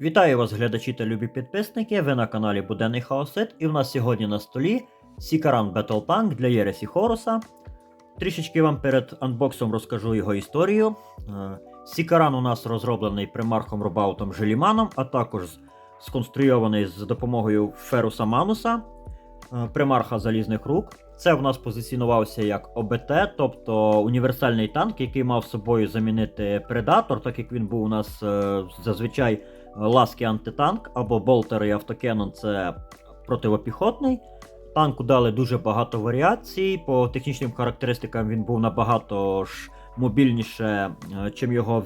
Вітаю вас, глядачі та любі підписники. Ви на каналі Буденний Хаосит, і в нас сьогодні на столі Сікаран Battle для Єресі Хоруса. Трішечки вам перед анбоксом розкажу його історію. Е, Сікаран у нас розроблений примархом Рубаутом Желіманом, а також сконструйований з допомогою Феруса Мануса, е, примарха залізних рук. Це в нас позиціонувався як ОБТ, тобто універсальний танк, який мав собою замінити Предатор, так як він був у нас е, зазвичай ласки антитанк або болтер і автокенон це противопіхотний. Танку дали дуже багато варіацій. По технічним характеристикам він був набагато ж мобільніше, е, чим його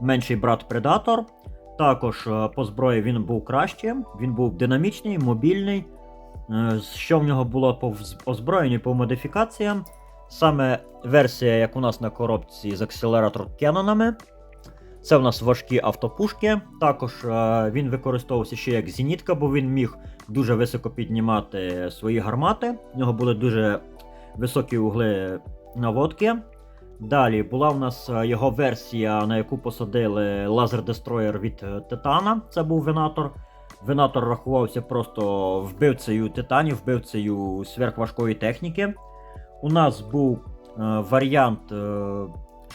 менший брат Предатор. Також е, по зброї він був кращим, він був динамічний, мобільний. Е, Що в нього було по озброєнню по модифікаціям? Саме версія, як у нас на коробці з акселератор кенонами. Це в нас важкі автопушки. Також е, він використовувався ще як зенітка, бо він міг дуже високо піднімати свої гармати. У нього були дуже високі угли наводки. Далі була в нас е, його версія, на яку посадили лазер-дестроєр від е, Титана. Це був Венатор. Венатор рахувався просто вбивцею титанів, вбивцею сверхважкої техніки. У нас був варіант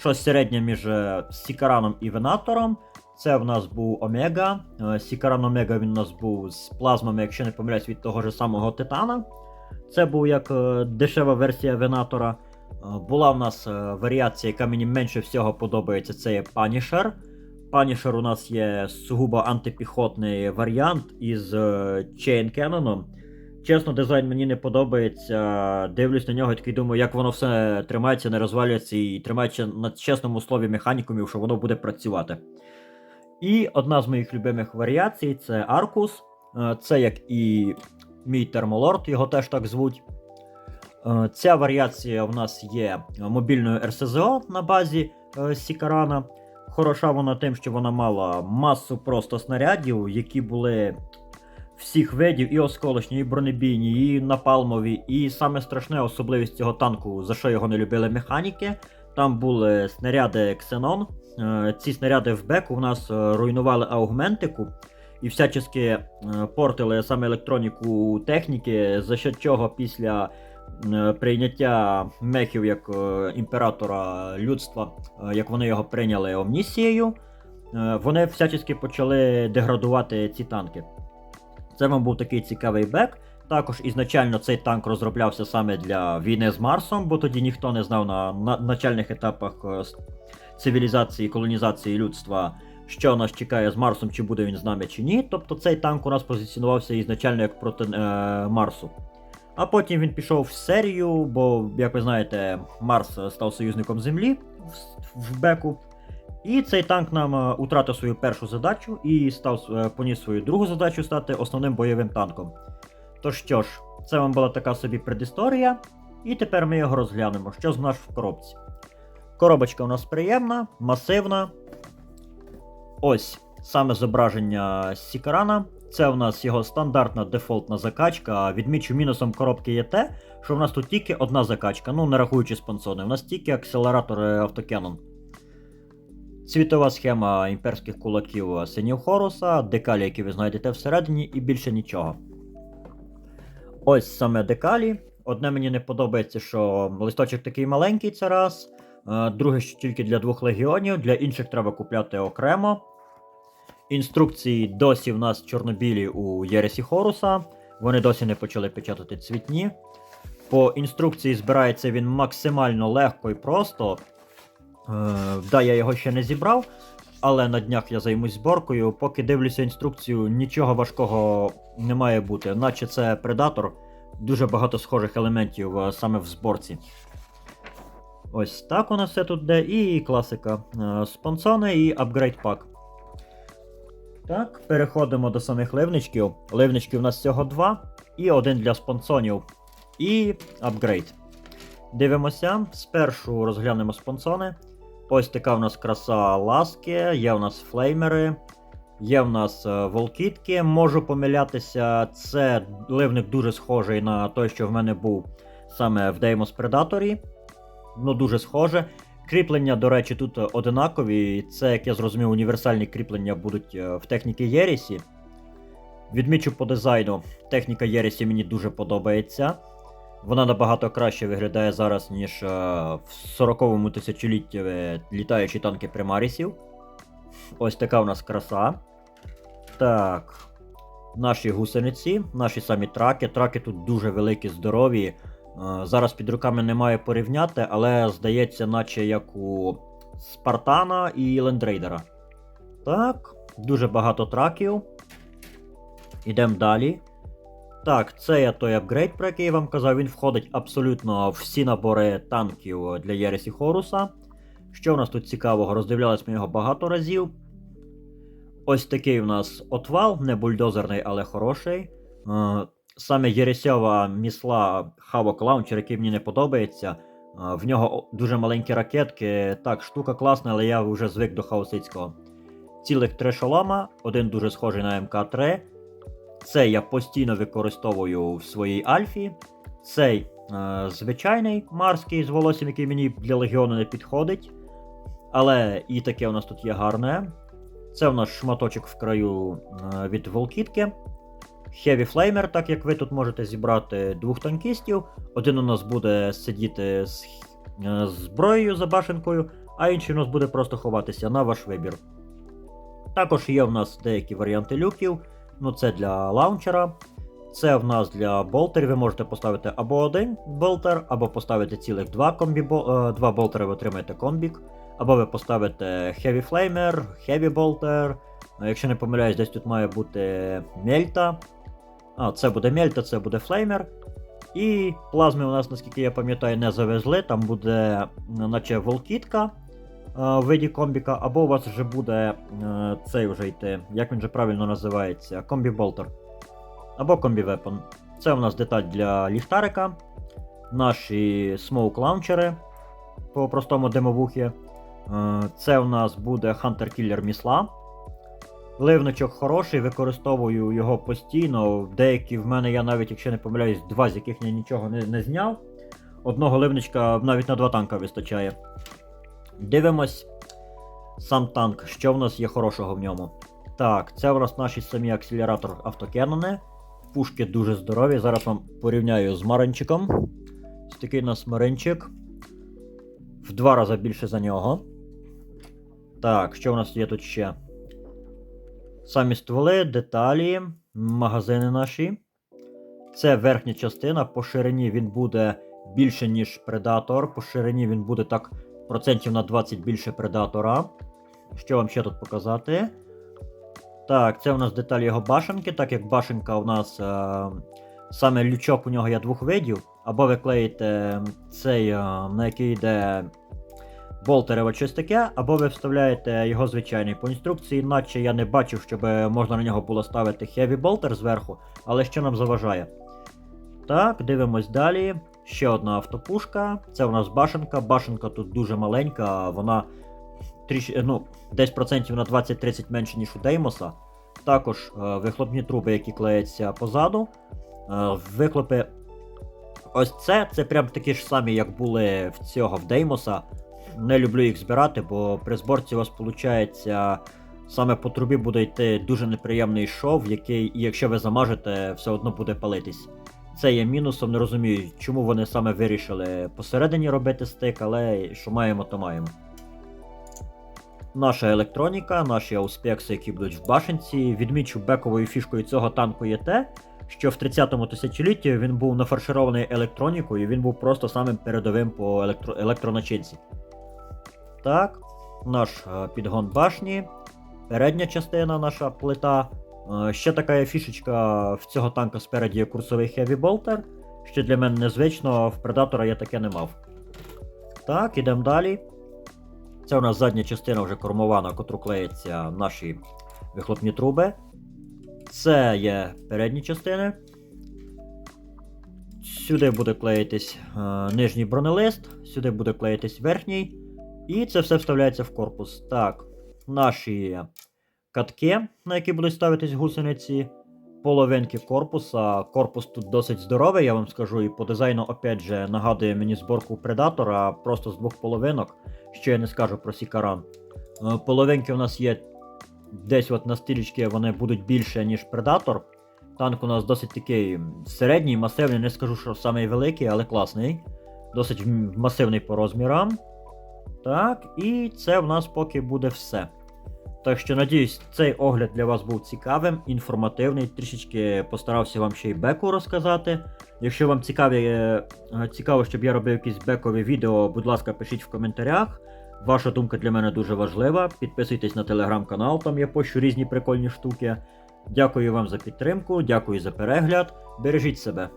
щось середнє між е, Сікараном і Венатором. Це в нас був Омега. Е, Сікаран Омега він у нас був з плазмами, якщо не помиляюсь, від того ж самого Титана. Це був як е, дешева версія Венатора. Була в нас варіація, яка мені менше всього подобається, це є Punisher. Punisher у нас є сугубо антипіхотний варіант із Chain Cannon. Чесно, дизайн мені не подобається. Дивлюсь на нього такий думаю, як воно все тримається, не розвалюється і тримається на чесному слові механікумів, що воно буде працювати. І одна з моїх любимих варіацій це Аркус. Е, Це як і мій термолорд, його теж так звуть. Е, Ця варіація в нас є мобільною РСЗО на базі е, Сікарана. Хороша вона тим, що вона мала масу просто снарядів, які були всіх видів, і осколочні, і бронебійні, і напалмові. І саме страшне особливість цього танку, за що його не любили механіки. Там були снаряди Ксенон. Е, Ці снаряди в беку у нас е, руйнували аугментику і всячески е, портили саме електроніку техніки, за що чого після прийняття мехів як імператора людства, як вони його прийняли Омнісією, вони всячески почали деградувати ці танки. Це вам був такий цікавий бек. Також ізначально цей танк розроблявся саме для війни з Марсом, бо тоді ніхто не знав на, на начальних етапах е, цивілізації, колонізації людства, що нас чекає з Марсом, чи буде він з нами чи ні. Тобто цей танк у нас позиціонувався ізначально як проти е, Марсу. А потім він пішов в серію, бо, як ви знаєте, Марс став союзником Землі в, в беку. І цей танк нам е, утратив свою першу задачу і став е, поніс свою другу задачу стати основним бойовим танком. То що ж, це вам була така собі предісторія, і тепер ми його розглянемо, що з нас в коробці. Коробочка у нас приємна, масивна. Ось саме зображення Сікарана. Це у нас його стандартна дефолтна закачка. Відмічу мінусом коробки є те, що в нас тут тільки одна закачка, ну не рахуючи спонсони. У нас тільки акселератор е, автокенон. Цвітова схема імперських кулаків синів Хоруса, декалі, які ви знайдете всередині, і більше нічого. Ось саме декалі. Одне мені не подобається, що листочок такий маленький це раз. Е, Друге, що тільки для двох легіонів, для інших треба купляти окремо. Інструкції досі в нас чорнобілі у Єресі Хоруса. Вони досі не почали печатати цвітні. По інструкції збирається він максимально легко і просто. Е, да, я його ще не зібрав, але на днях я займусь зборкою. Поки дивлюся інструкцію, нічого важкого не має бути, наче це предатор. Дуже багато схожих елементів е, саме в зборці. Ось так у нас все тут де. І класика. Е, Спонсони і апгрейд пак. Так, переходимо до самих ливничків. Ливничків у нас всього два. І один для спонсонів. І апгрейд. Дивимося. Спершу розглянемо спонсони. Ось така в нас краса ласки, є в нас флеймери, є в нас е, волкітки. Можу помилятися, це ливник дуже схожий на той, що в мене був саме в Deimos Predator. Ну, дуже схоже. Кріплення, до речі, тут одинакові. Це, як я зрозумів, універсальні кріплення будуть е, в техніці Єрісі. Відмічу по дизайну, техніка Єрісі мені дуже подобається. Вона набагато краще виглядає зараз, ніж е, в 40-му тисячолітті е, літаючі танки примарісів. Ось така у нас краса. Так. Наші гусениці, наші самі траки. Траки тут дуже великі, здорові. Е, Зараз під руками немає порівняти, але здається, наче як у Спартана і Лендрейдера. Так, дуже багато траків. Ідемо далі. Так, це є той апгрейд, про який я вам казав. Він входить абсолютно в всі набори танків для Єресі Хоруса. Що в нас тут цікавого? Роздивлялись ми його багато разів. Ось такий у нас отвал, не бульдозерний, але хороший. Е, Саме Єресьова місла Хавок Лаунчер, який мені не подобається. Е, В нього дуже маленькі ракетки. Так, штука класна, але я вже звик до Хаосицького. Цілих три шолома, один дуже схожий на МК-3. Цей я постійно використовую в своїй Альфі. Цей е, звичайний марський з волоссям, який мені для легіону не підходить. Але і таке у нас тут є гарне. Це у нас шматочок в краю е, від волкітки. Heavy Flamer, так як ви тут можете зібрати двох танкістів. Один у нас буде сидіти з е, зброєю за башенкою, а інший у нас буде просто ховатися на ваш вибір. Також є в нас деякі варіанти люків. Ну, це для лаунчера. Це в нас для болтерів. Ви можете поставити або один болтер, або поставити цілих два комбі е, два болтери, ви отримаєте комбік. Або ви поставите Heavy Flamer, Heavy Bolter. Е, Якщо не помиляюсь, десь тут має бути Мельта. А, це буде Мельта, це буде Флеймер. І плазми у нас, наскільки я пам'ятаю, не завезли. Там буде, наче волкітка в виді комбіка, або у вас вже буде е, цей вже йти, як він же правильно називається, комбі-болтер. Або комбі-вепон. Це у нас деталь для ліхтарика. Наші смоук лаунчери по простому димовухі. Е, Це у нас буде Hunter Killer місла. Ливничок хороший, використовую його постійно. Деякі в мене я навіть, якщо не помиляюсь, два з яких я нічого не, не зняв. Одного ливничка навіть на два танка вистачає. Дивимось сам танк, що в нас є хорошого в ньому. Так, це у нас наші самі акселератор автокенони. Пушки дуже здорові. Зараз вам порівняю з Маринчиком. Ось такий у нас Маринчик. В два рази більше за нього. Так, що у нас є тут ще? Самі стволи, деталі, магазини наші. Це верхня частина. По ширині він буде більше, ніж Predator. По ширині він буде так процентів на 20 більше Предатора. Що вам ще тут показати? Так, це у нас деталі його башенки, так як башенка у нас е, саме лючок у нього є двох видів. Або ви клеїте цей, е, на який йде болтерево щось таке, або ви вставляєте його звичайний. По інструкції, наче я не бачив, щоб можна на нього було ставити heavy болтер зверху, але що нам заважає. Так, дивимось далі. Ще одна автопушка. Це у нас башенка. Башенка тут дуже маленька, вона тріш... ну, десь процентів на 20-30 менше, ніж у Деймоса. Також е, вихлопні труби, які клеяться позаду. Е, вихлопи. Ось це, це прям такі ж самі, як були в цього в Деймоса. Не люблю їх збирати, бо при зборці у вас виходить саме по трубі буде йти дуже неприємний шов, який, якщо ви замажете, все одно буде палитись. Це є мінусом, не розумію, чому вони саме вирішили посередині робити стик, але що маємо, то маємо. Наша електроніка, наші ауспекси, які будуть в башенці. Відмічу бековою фішкою цього танку є те, що в 30-му тисячолітті він був нафарширований електронікою, і він був просто самим передовим по електро... електроначинці. Так, наш е, підгон башні, передня частина, наша плита. Е, Ще така фішечка в цього танка спереді є курсовий Heavy Bolter, що для мене незвично, в Предатора я таке не мав. Так, ідемо далі. Це у нас задня частина вже кормова, на котру клеяться наші вихлопні труби. Це є передні частини. Сюди буде клеїтись е, нижній бронелист, сюди буде клеїтись верхній. І це все вставляється в корпус. Так, наші катки, на які будуть ставитись гусениці, половинки корпуса. Корпус тут досить здоровий, я вам скажу, і по дизайну, опять же, нагадує мені зборку Предатора просто з двох половинок, що я не скажу про Сікаран. Е, Половинки у нас є десь от на стрічці вони будуть більше, ніж Предатор. Танк у нас досить такий середній, масивний, не скажу, що самий великий, але класний. Досить масивний по розмірам. Так, і це в нас поки буде все. Так що, надіюсь, цей огляд для вас був цікавим, інформативний. Трішечки постарався вам ще й беку розказати. Якщо вам цікаві, е, цікаво, щоб я робив якісь бекові відео, будь ласка, пишіть в коментарях. Ваша думка для мене дуже важлива. Підписуйтесь на телеграм-канал, там я пощу різні прикольні штуки. Дякую вам за підтримку, дякую за перегляд. Бережіть себе.